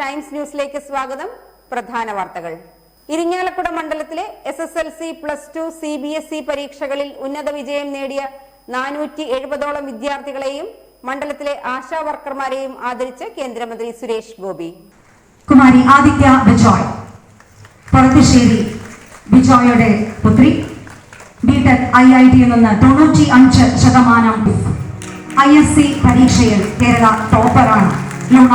Times ന്യൂസിലേക്ക് സ്വാഗതം. പ്രധാന വാർത്തകൾ. ഇരിങ്ങാലക്കുട മണ്ഡലത്തിലെ S S L C plus two C B S E പരീക്ഷകളിൽ ഉന്നത വിജയം നേടിയ നാനൂറ്റി എഴുപതോളം വിദ്യാർത്ഥികളെയും മണ്ഡലത്തിലെ ആശാ വർക്കർമാരെയും ആദരിച്ച് കേന്ദ്രമന്ത്രി സുരേഷ് ഗോപി. കുമാരി ആദിത്യ ബിജോയ്. പറത്തുശ്ശേരി ബിജോയുടെ പുത്രി. ബിടെക് ഐ ഐ ടിയിൽ നിന്ന് തൊണ്ണൂറ്റി അഞ്ച് ശതമാനം ഐ എസ് സി പരീക്ഷയിൽ Kerala ടോപ്പറാണ്. Luna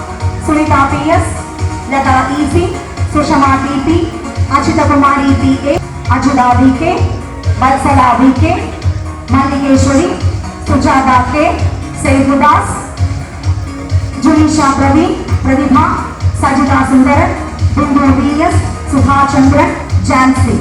Sunita P S Lata E C Sushma T P Achita Kumari P K अजुदा B के बत्सला बी के मल्लिकेश्वरी, सुजाता के सैदुदास जुनीशा प्रवीण, प्रतिभा, सजिता सुंदर बिंदु बी एस सुभाष चंद्रन जैनसी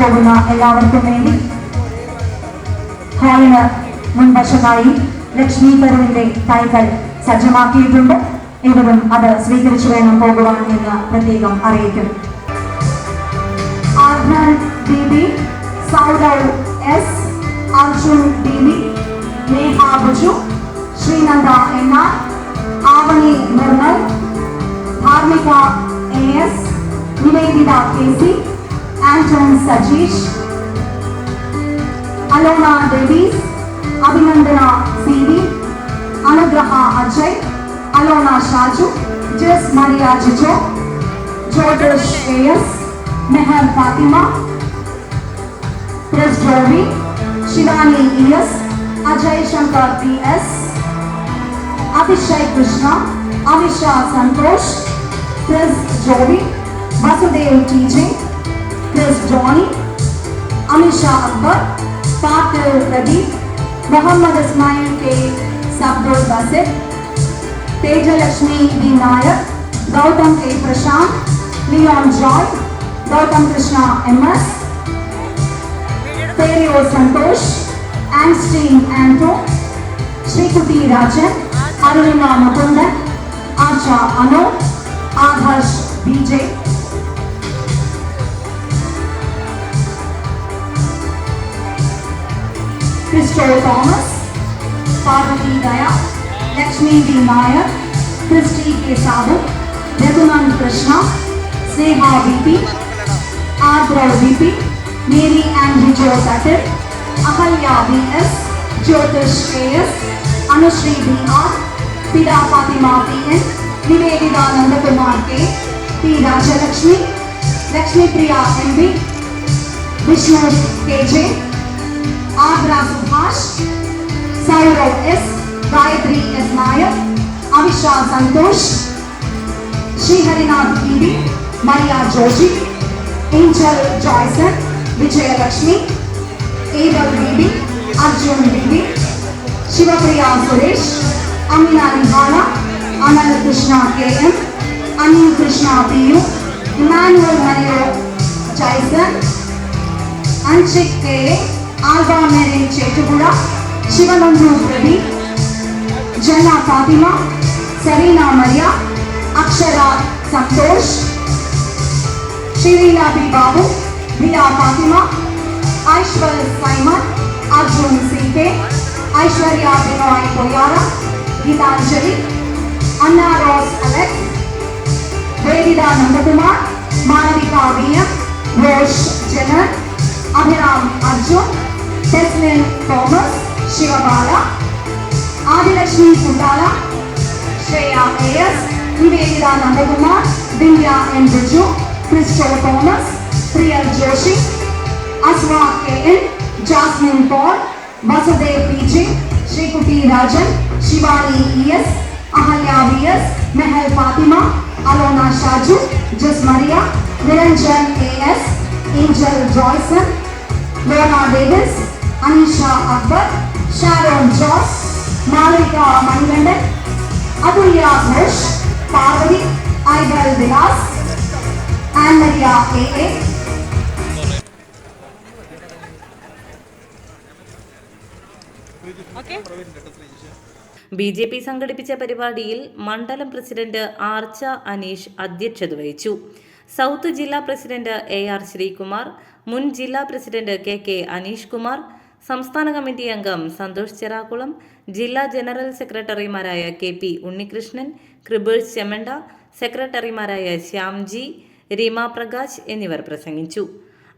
പോകുന്ന എല്ലാവർക്കും വേണ്ടി ഹാളിന് മുൻവശമായി ലക്ഷ്മി കരുവിന്റെ തൈകൾ സജ്ജമാക്കിയിട്ടുണ്ട്. ഇവരും അത് സ്വീകരിച്ചു വേണം പോകുവാൻ എന്ന് പ്രത്യേകം അറിയിക്കും. എസ് അർജുൻ ബുജു ശ്രീനന്ദ എന്ന Avani Nirmal Dharmika A S Niveditha K C Anton Sajeesh Alona Davis Abhinandana C V Anugraha Ajay Alona Shaju ജസ് Maria Jijo George A S Mehar Fathima Chris Joby Shivani E S Ajay Shankar P S Abhishek Krishna Amisha Santhosh Chris Joby Vasudev T J Chris Johnny Amisha Akbar പാട്ടിൽ Pradeep Muhammad Ismail K സബ്ദുൾ Basir Thejalakshmi B Nair Gautham K Prashanth Leon Joy Gautham Krishna M S പേരിയോ Santhosh Ansteen Anto Sreekutty Rajan Arunima Mukundan Asha Ano Adarsh B J Christo Thomas Parvathy Daya Lakshmi B Nair Christy K Sabu Raghunand Krishna Sneha B P Adrav B P Mary and Jijo Thattil Ahalya B S Jyothish K S Anusree B R പിത Fathima P N Niveditha Nandakumar K P Rajalakshmi Lakshmipriya M B Vishnu K J Agra Subhash Saurav S Gayathri S Nair Avisha Santhosh Sreeharinath T V Maria Joshy Angel Joyson Vijayalakshmi Abel Bibi Arjun Bibi Shivapriya आलवा मेरे चेटुरा शिवनंदू रवि जना Fathima Sareena Maria Akshara Santhosh शिवीना B Babu बीला Fathima Aishwarya Simon Arjun Singh Aishwarya बिनाई कोयारा Geethanjali Anna Rose Alex वेदिदा Nandakumar Manavika B M रोश जनर Abhiram Arjun Teslin Thomas Shivabala Adilakshmi Kundala Shreya A S Niveditha Nandakumar Vindya N. Biju, Christo Thomas, Priyal Joshi, Aswa K.N., Jasmine Paul, Vasudev P.J., Shrikuti Rajan, Shivani E.S., Ahalya V.S., Mehal Fatima, Alona Shaju, Jess Maria, Niranjan A.S., Angel Joyson, Lorna Davis, Anisha Akbar, Sharon Joss, Malika Manigandan, Atulya Ghosh, Parvati, Aibal Vilas, Anne Maria A.A., B J P സംഘടിപ്പിച്ച പരിപാടിയിൽ മണ്ഡലം president Archa Aneesh അധ്യക്ഷത വഹിച്ചു south ജില്ലാ president A R Sreekumar മുൻ ജില്ലാ president K K Aneesh Kumar സംസ്ഥാന committee അംഗം സന്തോഷ് ചെറാക്കുളം ജില്ലാ ജനറൽ സെക്രട്ടറിമാരായ കെ പി ഉണ്ണികൃഷ്ണൻ കൃപേഷ് ചെമണ്ട സെക്രട്ടറിമാരായ ശ്യാംജി രീമ പ്രകാശ് എന്നിവർ പ്രസംഗിച്ചു.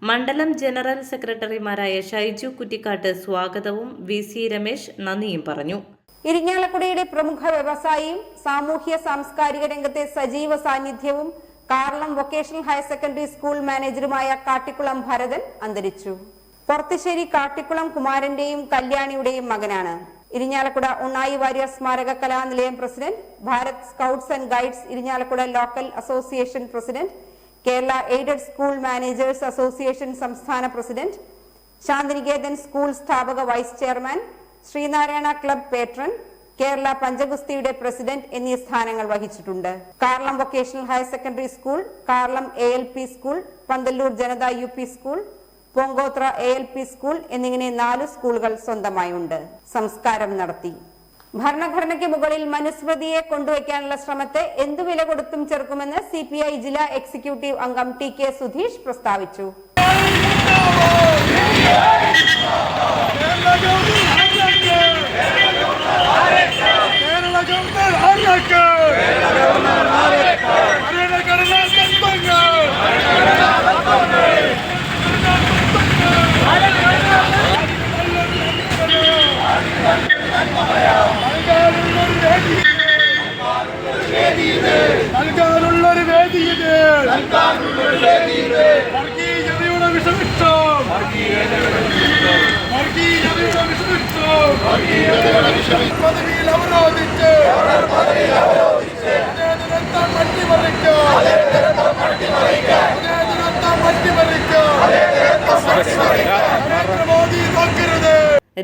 മണ്ഡലം ജനറൽ സെക്രട്ടറിമാരായ ഷൈജു കുറ്റിക്കാട്ട് സ്വാഗതവും വി സി രമേശ് നന്ദിയും പറഞ്ഞു. ഇരിങ്ങാലക്കുടയുടെ പ്രമുഖ വ്യവസായിയും സാമൂഹ്യ സാംസ്കാരിക രംഗത്തെ സജീവ സാന്നിധ്യവും Karalam vocational higher secondary school മാനേജറുമായ Kattikulam Bharathan അന്തരിച്ചു. പുറത്തുശ്ശേരി കാട്ടിക്കുളം കുമാരന്റെയും കല്യാണിയുടെയും മകനാണ്. ഇരിഞ്ഞാലക്കുട ഉണ്ണായി വാര്യർ സ്മാരക Kalanilayam president Bharat scouts and guides Irinjalakuda local association president Kerala aided school managers association സംസ്ഥാന പ്രസിഡന്റ് ശാന്തിനികേതൻ സ്കൂൾ സ്ഥാപക vice chairman Sreenarayana club patron Kerala പഞ്ചഗുസ്തിയുടെ president എന്നീ സ്ഥാനങ്ങൾ വഹിച്ചിട്ടുണ്ട്. Karalam vocational higher secondary school Karalam A L P school Panthalloor Janatha U P school Pongothra A L P school എന്നിങ്ങനെ നാല് സ്കൂളുകൾ സ്വന്തമായുണ്ട് സംസ്കാരം നടത്തി. ഭരണഘടനയ്ക്ക് മുകളിൽ മനുസ്മൃതിയെ കൊണ്ടുവയ്ക്കാനുള്ള ശ്രമത്തെ എന്തു വില കൊടുത്തും ചെറുക്കുമെന്ന് സി പി ഐ ജില്ലാ എക്സിക്യൂട്ടീവ് അംഗം ടി കെ സുധീഷ് പ്രസ്താവിച്ചു. ഗവർണർ ആരാക്ക്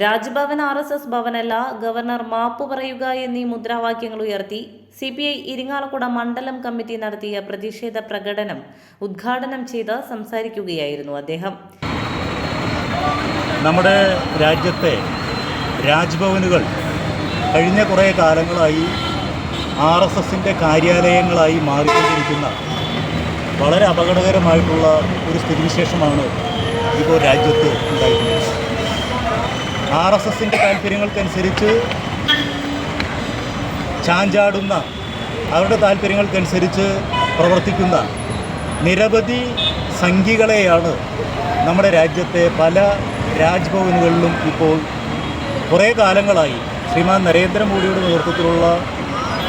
രാജ്ഭവൻ ആർ എസ് എസ് ഭവനല്ല ഗവർണർ മാപ്പ് പറയുക എന്നീ മുദ്രാവാക്യങ്ങൾ ഉയർത്തി. സി പി ഐ ഇരിങ്ങാലക്കുട മണ്ഡലം കമ്മിറ്റി നടത്തിയ പ്രതിഷേധ പ്രകടനം ഉദ്ഘാടനം ചെയ്ത് സംസാരിക്കുകയായിരുന്നു അദ്ദേഹം. നമ്മുടെ രാജ്യത്തെ രാജ്ഭവനുകൾ കഴിഞ്ഞ കുറേ കാലങ്ങളായി ആർ എസ് എസിന്റെ കാര്യാലയങ്ങളായി മാറിക്കൊണ്ടിരിക്കുന്ന വളരെ അപകടകരമായിട്ടുള്ള ഒരു സ്ഥിതിവിശേഷമാണ് ഇപ്പോൾ രാജ്യത്ത് ഉണ്ടായിട്ടുള്ളത്. ആർ എസ് എസിന്റെ താല്പര്യങ്ങൾക്കനുസരിച്ച് ചാഞ്ചാടുന്ന അവരുടെ താല്പര്യങ്ങൾക്കനുസരിച്ച് പ്രവർത്തിക്കുന്ന നിരവധി സംഖികളെയാണ് നമ്മുടെ രാജ്യത്തെ പല രാജ്ഭവനുകളിലും ഇപ്പോൾ കുറേ കാലങ്ങളായി ശ്രീമാൻ നരേന്ദ്രമോദിയുടെ നേതൃത്വത്തിലുള്ള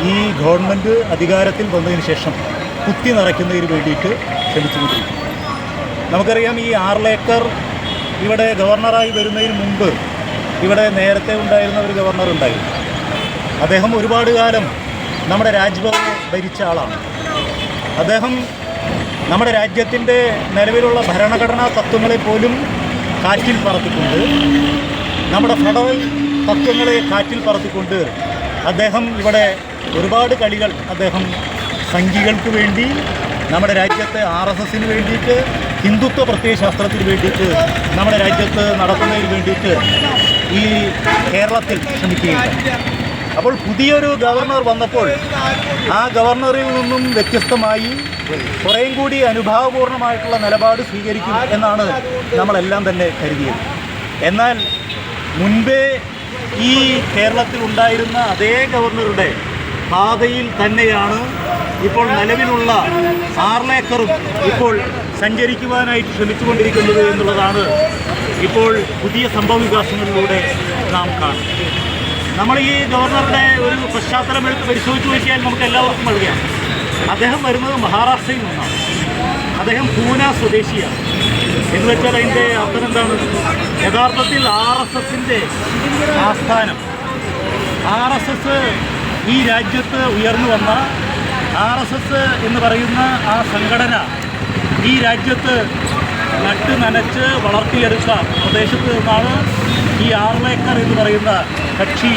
ഈ ഗവൺമെന്റ് അധികാരത്തിൽ വന്നതിന് ശേഷം കുത്തി നിറയ്ക്കുന്നതിന് വേണ്ടിയിട്ട് ശ്രമിച്ചുകൊണ്ടിരിക്കുന്നു. നമുക്കറിയാം ഈ ആർലേക്കർ ഇവിടെ ഗവർണറായി വരുന്നതിന് മുമ്പ് ഇവിടെ നേരത്തെ ഉണ്ടായിരുന്ന ഒരു ഗവർണർ ഉണ്ടായിരുന്നു അദ്ദേഹം ഒരുപാട് കാലം നമ്മുടെ രാജ്ഭവനെ ഭരിച്ച ആളാണ്. അദ്ദേഹം നമ്മുടെ രാജ്യത്തിന്റെ നിലവിലുള്ള ഭരണഘടനാ തത്വങ്ങളെ പോലും കാറ്റിൽ പറത്തിക്കൊണ്ട് നമ്മുടെ ഫെഡറൽ തത്വങ്ങളെ കാറ്റിൽ പറത്തിക്കൊണ്ട് അദ്ദേഹം ഇവിടെ ഒരുപാട് കളികൾ അദ്ദേഹം സംഘികൾക്ക് വേണ്ടി നമ്മുടെ രാജ്യത്തെ ആർ എസ് എസിന് വേണ്ടിയിട്ട് ഹിന്ദുത്വ പ്രത്യയശാസ്ത്രത്തിന് വേണ്ടിയിട്ട് നമ്മുടെ രാജ്യത്ത് നടത്തുന്നതിന് വേണ്ടിയിട്ട് ഈ കേരളത്തിൽ ശ്രമിക്കുകയുണ്ടായി അപ്പോൾ പുതിയൊരു ഗവർണർ വന്നപ്പോൾ ആ ഗവർണറിൽ നിന്നും വ്യത്യസ്തമായി കുറേയും കൂടി അനുഭാവപൂർണമായിട്ടുള്ള നിലപാട് സ്വീകരിക്കും എന്നാണ് നമ്മളെല്ലാം തന്നെ കരുതിയത്. എന്നാൽ മുൻപേ ഈ കേരളത്തിൽ ഉണ്ടായിരുന്ന അതേ ഗവർണറുടെ പാതയിൽ തന്നെയാണ് ഇപ്പോൾ നിലവിലുള്ള ആർലേക്കറും ഇപ്പോൾ സഞ്ചരിക്കുവാനായിട്ട് ശ്രമിച്ചുകൊണ്ടിരിക്കുന്നത് എന്നുള്ളതാണ് ഇപ്പോൾ പുതിയ സംഭവ വികാസങ്ങളിലൂടെ നാം കാണുന്നത്. നമ്മൾ ഈ ഗവർണറുടെ ഒരു പശ്ചാത്തലം എടുത്ത് പരിശോധിച്ച് നോക്കിയാൽ നമുക്ക് എല്ലാവർക്കും അറിയാം. അദ്ദേഹം വരുന്നത് മഹാരാഷ്ട്രയിൽ നിന്നാണ്. അദ്ദേഹം പൂന സ്വദേശിയാണ്. എന്ന് വെച്ചാൽ അതിന്റെ അർത്ഥം എന്താണ്? യഥാർത്ഥത്തിൽ ആർ എസ് എസിന്റെ ആസ്ഥാനം. ആർ എസ് എസ് ഈ രാജ്യത്ത് ഉയർന്നു വന്ന ആർ എസ് എസ് എന്ന് പറയുന്ന ആ സംഘടന ഈ രാജ്യത്ത് നട്ട് നനച്ച് വളർത്തിയെടുത്ത പ്രദേശത്ത് നിന്നാണ് ഈ ആർലേക്കർ എന്ന് പറയുന്ന കക്ഷി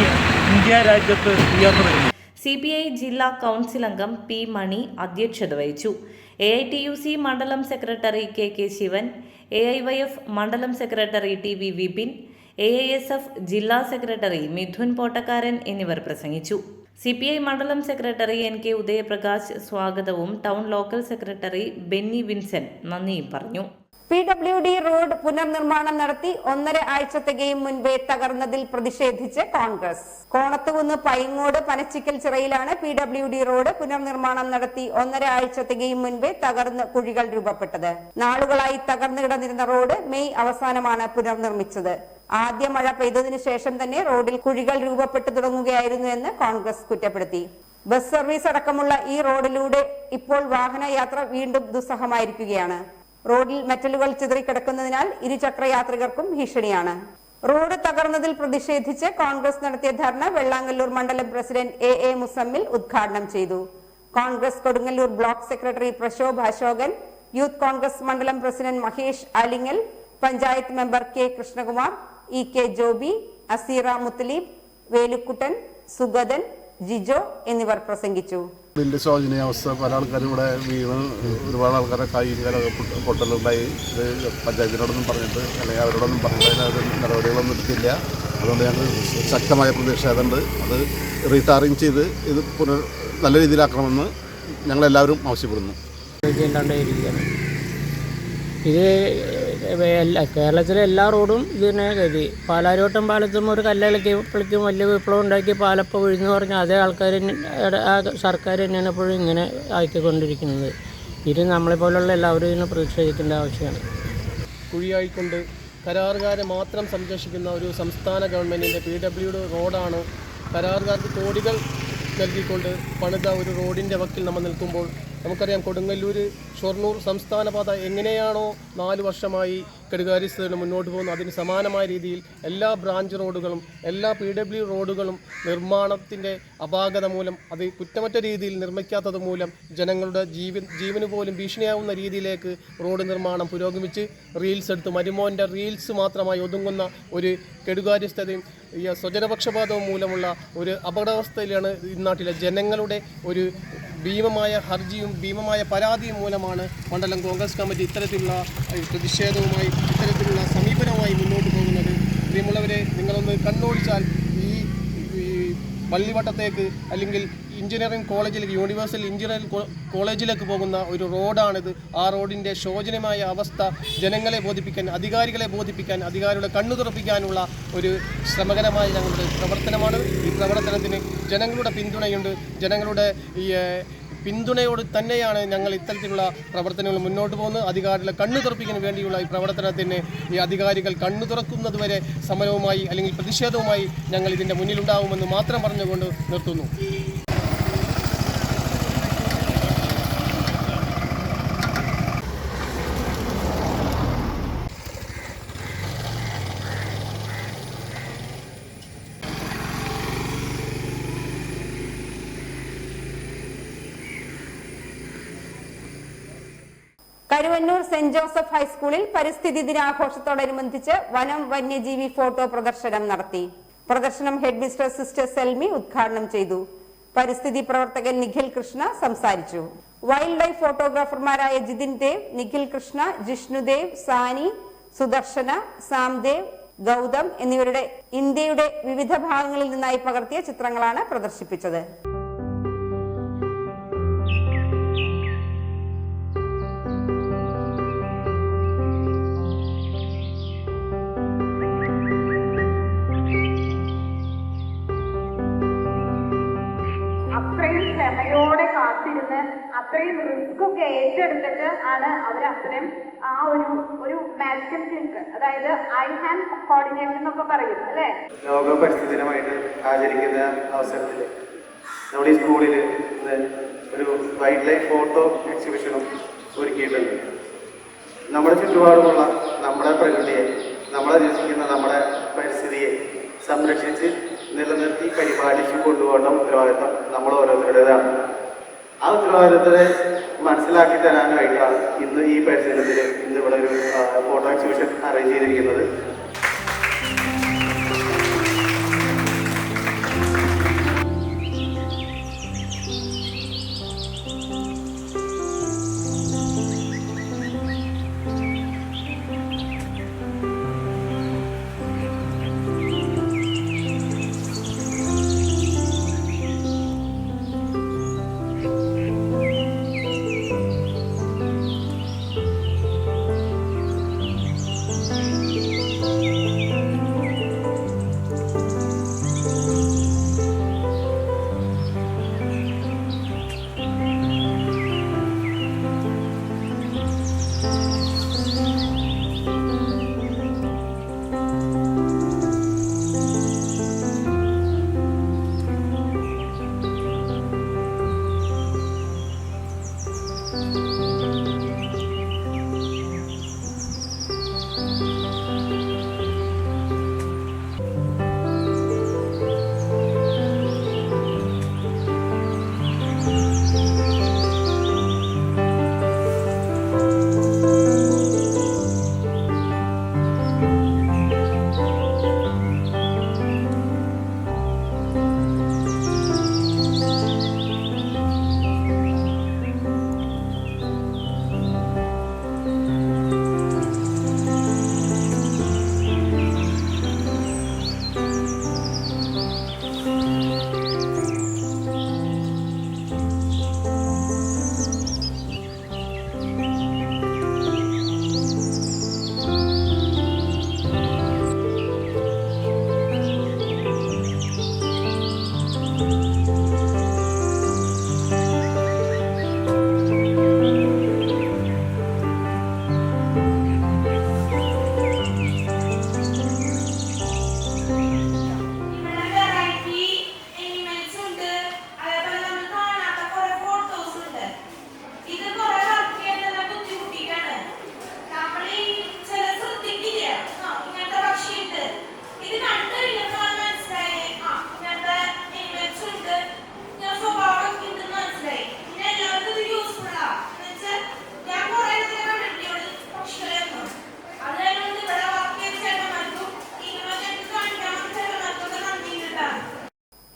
ഇന്ത്യ രാജ്യത്ത് ഉയർന്നു വരുന്നത്. സി പി ഐ ജില്ലാ കൗൺസിൽ അംഗം പി മണി അധ്യക്ഷത വഹിച്ചു. A I T U C മണ്ഡലം secretary K K Sivan A I Y F മണ്ഡലം secretary T V Vipin A I S F ജില്ലാ സെക്രട്ടറി മിഥുൻ പോട്ടക്കാരൻ എന്നിവർ പ്രസംഗിച്ചു. സി പി ഐ മണ്ഡലം സെക്രട്ടറി എൻ കെ ഉദയപ്രകാശ് സ്വാഗതവും town local secretary Benny Vincent നന്ദിയും പറഞ്ഞു P W D road പുനർനിർമ്മാണം നടത്തി ഒന്നര ആഴ്ച തികയും മുൻപേ തകർന്നതിൽ പ്രതിഷേധിച്ച് കോൺഗ്രസ്. കോണത്തുകുന്ന് പൈങ്ങോട് പനച്ചിക്കൽ ചിറയിലാണ് പി ഡബ്ല്യു ഡി റോഡ് പുനർനിർമ്മാണം നടത്തി ഒന്നര ആഴ്ച തികയും മുൻപേ തകർന്ന് കുഴികൾ രൂപപ്പെട്ടത്. നാളുകളായി തകർന്നു കിടന്നിരുന്ന റോഡ് മെയ് അവസാനമാണ് പുനർനിർമ്മിച്ചത്. ആദ്യ മഴ പെയ്തതിനു ശേഷം തന്നെ റോഡിൽ കുഴികൾ രൂപപ്പെട്ടു തുടങ്ങുകയായിരുന്നു എന്ന് കോൺഗ്രസ് കുറ്റപ്പെടുത്തി. ബസ് സർവീസ് അടക്കമുള്ള ഈ റോഡിലൂടെ ഇപ്പോൾ വാഹനയാത്ര വീണ്ടും ദുസ്സഹമായിരിക്കുകയാണ്. റോഡിൽ മെറ്റലുകൾ ചിതറിക്കിടക്കുന്നതിനാൽ ഇരുചക്ര യാത്രികർക്കും ഭീഷണിയാണ്. റോഡ് തകർന്നതിൽ പ്രതിഷേധിച്ച് കോൺഗ്രസ് നടത്തിയ ധർണ വെള്ളാങ്കല്ലൂർ മണ്ഡലം പ്രസിഡന്റ് എ എ മുസമ്മിൽ ഉദ്ഘാടനം ചെയ്തു. Congress Kodungallur block secretary Prashobh Ashokan youth Congress മണ്ഡലം president Mahesh Alingal panchayat member K Krishnakumar E K Joby Aseera Muthaleeb Velukuttan Sugathan Jijo എന്നിവർ പ്രസംഗിച്ചു. ഇതിന്റെ ശോചനീയ അവസ്ഥ പല ആൾക്കാരും ഇവിടെ വീണ് ഒരുപാട് ആൾക്കാരെ കൈയും കാലൊക്കെ പൊട്ട- പൊട്ടലുണ്ടായി ഇത് പഞ്ചായത്തിനോടൊന്നും പറഞ്ഞിട്ട് അല്ലെങ്കിൽ അവരോടൊന്നും പറഞ്ഞിട്ട് അതിനകത്ത് നടപടികളൊന്നും എടുത്തില്ല. അതുകൊണ്ട് ഞങ്ങൾ ശക്തമായ പ്രതിഷേധമുണ്ട്. അത് റീടാറിങ് ചെയ്ത് ഇത് പുനർ നല്ല രീതിയിലാക്കണമെന്ന് ഞങ്ങളെല്ലാവരും ആവശ്യപ്പെടുന്നു. ഇത് എല്ലാ കേരളത്തിലെ എല്ലാ റോഡും ഇത് തന്നെ കരുതി. പാലാരിവട്ടം പാലത്തും ഒരു കല്ലിളക്കിയപ്പോഴേക്കും വലിയ വിപ്ലവം ഉണ്ടാക്കി പാലപ്പം ഒഴിഞ്ഞു പറഞ്ഞ അതേ ആൾക്കാർ ആ സർക്കാർ തന്നെയാണ് എപ്പോഴും ഇങ്ങനെ ആക്കിക്കൊണ്ടിരിക്കുന്നത്. ഇത് നമ്മളെപ്പോലുള്ള എല്ലാവരും ഇതിനെ പ്രതിഷേധിക്കേണ്ട ആവശ്യമാണ്. കുഴിയായിക്കൊണ്ട് കരാറുകാരെ മാത്രം സംരക്ഷിക്കുന്ന ഒരു സംസ്ഥാന ഗവൺമെന്റിന്റെ പി ഡബ്ല്യുയുടെ റോഡാണ് കരാറുകാർക്ക് കോടികൾ നൽകിക്കൊണ്ട് പണിത ഒരു റോഡിന്റെ വക്കിൽ നമ്മൾ നിൽക്കുമ്പോൾ നമുക്കറിയാം കൊടുങ്ങല്ലൂർ ഷൊർണൂർ സംസ്ഥാന പാത എങ്ങനെയാണോ നാല് വർഷമായി കെടുകാര്യസ്ഥതയിൽ മുന്നോട്ട് പോകുന്നത്. അതിന് സമാനമായ രീതിയിൽ എല്ലാ ബ്രാഞ്ച് റോഡുകളും എല്ലാ പി ഡബ്ല്യു റോഡുകളും നിർമ്മാണത്തിന്റെ അപാകത മൂലം അത് കുറ്റമറ്റ രീതിയിൽ നിർമ്മിക്കാത്തത് മൂലം ജനങ്ങളുടെ ജീവൻ ജീവന് പോലും ഭീഷണിയാവുന്ന രീതിയിലേക്ക് റോഡ് നിർമ്മാണം പുരോഗമിച്ച് റീൽസ് എടുത്ത് മരുമോന്റെ റീൽസ് മാത്രമായി ഒതുങ്ങുന്ന ഒരു കെടുകാര്യസ്ഥതയും ഈ സ്വജനപക്ഷപാതവും മൂലമുള്ള ഒരു അപകടാവസ്ഥയിലാണ് ഇന്നാട്ടിലെ ജനങ്ങളുടെ ഒരു ഭീമമായ ഹർജിയും ഭീമമായ പരാതിയും മൂലമാണ് മണ്ഡലം കോൺഗ്രസ് കമ്മിറ്റി ഇത്തരത്തിലുള്ള പ്രതിഷേധവുമായി ഇത്തരത്തിലുള്ള സമീപനവുമായി മുന്നോട്ട് പോകുന്നത്. പ്രിയമുള്ളവരെ നിങ്ങളൊന്ന് കണ്ണോടിച്ചാൽ ഈ പള്ളിവട്ടത്തേക്ക് അല്ലെങ്കിൽ എഞ്ചിനീയറിംഗ് കോളേജിലേക്ക് യൂണിവേഴ്സൽ എഞ്ചിനീയറിംഗ് കോളേജിലേക്ക് പോകുന്ന ഒരു റോഡാണിത്. ആ റോഡിന്റെ ശോചനീയമായ അവസ്ഥ ജനങ്ങളെ ബോധിപ്പിക്കാൻ അധികാരികളെ ബോധിപ്പിക്കാൻ അധികാരികളെ കണ്ണു തുറപ്പിക്കാനുള്ള ഒരു ശ്രമകരമായ ഞങ്ങളുടെ പ്രവർത്തനമാണ്. ഈ പ്രവർത്തനത്തിന് ജനങ്ങളുടെ പിന്തുണയുണ്ട്. ജനങ്ങളുടെ ഈ പിന്തുണയോട് തന്നെയാണ് ഞങ്ങൾ ഇത്തരത്തിലുള്ള പ്രവർത്തനങ്ങൾ മുന്നോട്ട് പോകുന്നത്. അധികാരികളെ കണ്ണു തുറപ്പിക്കാൻ വേണ്ടിയുള്ള ഈ പ്രവർത്തനത്തിന് ഈ അധികാരികൾ കണ്ണു തുറക്കുന്നതുവരെ സമരവുമായി അല്ലെങ്കിൽ പ്രതിഷേധവുമായി ഞങ്ങൾ ഇതിന്റെ മുന്നിലുണ്ടാവുമെന്ന് മാത്രം പറഞ്ഞുകൊണ്ട് നിർത്തുന്നു. കരുവന്നൂർ സെന്റ് ജോസഫ് ഹൈസ്കൂളിൽ പരിസ്ഥിതി ദിനാഘോഷത്തോടനുബന്ധിച്ച് വനം വന്യജീവി ഫോട്ടോ പ്രദർശനം നടത്തി. പ്രദർശനം ഹെഡ് മിസ്റ്റർ സിസ്റ്റർ സെൽമി ഉദ്ഘാടനം ചെയ്തു. പരിസ്ഥിതി പ്രവർത്തകൻ നിഖിൽ കൃഷ്ണ സംസാരിച്ചു. വൈൽഡ് ലൈഫ് ഫോട്ടോഗ്രാഫർമാരായ ജിതിൻ ദേവ് നിഖിൽ കൃഷ്ണ ജിഷ്ണുദേവ് സാനി സുദർശന സാംദേവ് ഗൗതം എന്നിവരുടെ ഇന്ത്യയുടെ വിവിധ ഭാഗങ്ങളിൽ നിന്നായി പകർത്തിയ ചിത്രങ്ങളാണ് പ്രദർശിപ്പിച്ചത്. അത്രയും റിസ്ക് ഒക്കെ ഏറ്റെടുത്തിട്ട് ആണ് അവർ അത്രയും ആ ഒരു ഒരു മാജിക്കൽ ട്രിക്ക് അതായത് ഐ ഹാൻഡ് കോർഡിനേഷൻ എന്നൊക്കെ പറയും അല്ലേ? ലോക പരിസ്ഥിതി ആചരിക്കുന്ന അവസരത്തിൽ നമ്മുടെ ഈ സ്കൂളിൽ ഒരു വൈൽഡ് ലൈഫ് ഫോട്ടോ എക്സിബിഷനും ഒരുക്കിയിട്ടുണ്ട്. നമ്മുടെ ചുറ്റുപാടുമുള്ള നമ്മുടെ പ്രകൃതിയെ നമ്മളെ രസിക്കുന്ന നമ്മുടെ പരിസ്ഥിതിയെ സംരക്ഷിച്ച് നിലനിർത്തി പരിപാലിച്ചു കൊണ്ടുപോകേണ്ട ഉത്തരവാദിത്തം നമ്മൾ ഓരോരുത്തരുടേതാണ്. ആ ഉത്തരവാദിത്തത്തെ മനസ്സിലാക്കി തരാനായിട്ടാണ് ഇന്ന് ഈ പരിസരത്തിൽ ഇന്ന് ഇവിടെ ഒരു ഫോട്ടോ എക്സിബിഷൻ അറേഞ്ച് ചെയ്തിരിക്കുന്നത്.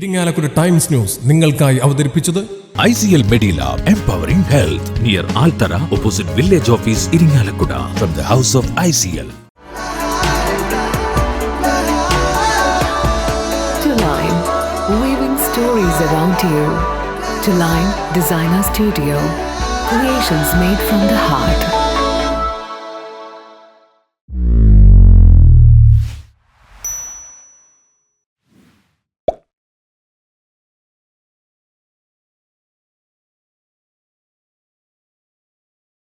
ഇരിങ്ങാലക്കുട ടൈംസ് ന്യൂസ് നിങ്ങൾക്കായി അവതരിപ്പിച്ചത് ICL Medilab Empowering Health near Altara opposite Village Office Iringalakkuda from the House of ICL. To Line, weaving stories around you. To Line Designer Studio, creations made from the heart.